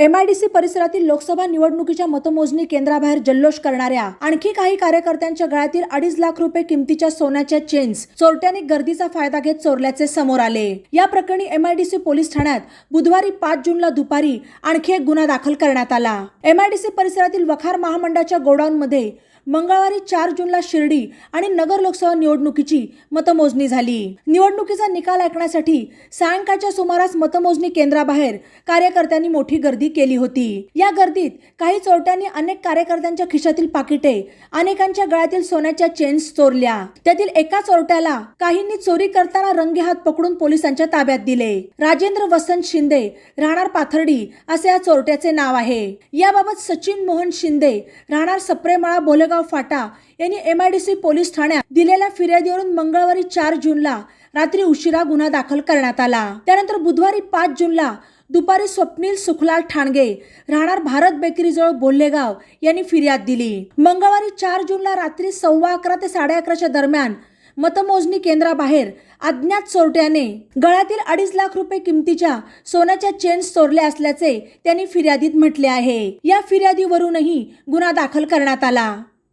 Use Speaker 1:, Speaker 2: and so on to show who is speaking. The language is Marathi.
Speaker 1: एम आय डी सी परिसरातील लोकसभा निवडणुकीच्या मतमोजणी केंद्राबाहेर जल्लोष करणाऱ्या आणखी काही कार्यकर्त्यांच्या गळ्यातील अडीच लाख रुपये किमतीच्या सोन्याच्या चेन्स चोरट्यांनी गर्दीचा फायदा घेत चोरल्याचे समोर आले. या प्रकरणी M I D C police ठाण्यात बुधवारी पाच जूनला दुपारी आणखी एक गुन्हा दाखल करण्यात आला. एम आय डी सी परिसरातील वखार महामंडळाच्या गोडाऊनमध्ये मंगळवारी चार जूनला शिर्डी आणि नगर लोकसभा निवडणुकीची मतमोजणी झाली. निवडणुकीचा निकाल ऐकण्यासाठी सायंकाळच्या सुमारास मतमोजणी केंद्राबाहेर कार्यकर्त्यांनी मोठी गर्दी केली होती. या गर्दीत काही चोरट्यांनी अनेक कार्यकर्त्यांच्या खिशातील पाकिटे अनेकांच्या गळ्यातील सोन्याच्या चेन्स चोरल्या. त्यातील एका चोरट्याला काहींनी चोरी करताना रंगेहात पकडून पोलिसांच्या ताब्यात दिले. राजेंद्र वसंत शिंदे राहणार पाथर्डी असे या चोरट्याचे नाव आहे. याबाबत सचिन मोहन शिंदे राहणार सप्रेमळा बोलेगाव फाटा यांनी M I D C police ठाण्यात दिलेल्या फिर्यादीवरून मंगळवारी चार जूनला रात्री उशिरा गुन्हा दाखल करण्यात आला. त्यानंतर बुधवारी पाच जूनला दुपारी स्वप्नील सुखलाल ठाणगे राहणार भारत बेकरीजवळ बोल्लेगाव यांनी फिर्याद दिली. मंगळवारी चार जूनला रात्री सव्वा अकरा ते साडे अकराच्या दरम्यान मतमोजणी केंद्राबाहेर अज्ञात चोरट्याने गळ्यातील अडीच लाख रुपये किमतीच्या सोन्याच्या चेन्स चोरल्या असल्याचे त्यांनी फिर्यादीत म्हटले आहे. या फिर्यादीवरूनही गुन्हा दाखल करण्यात आला.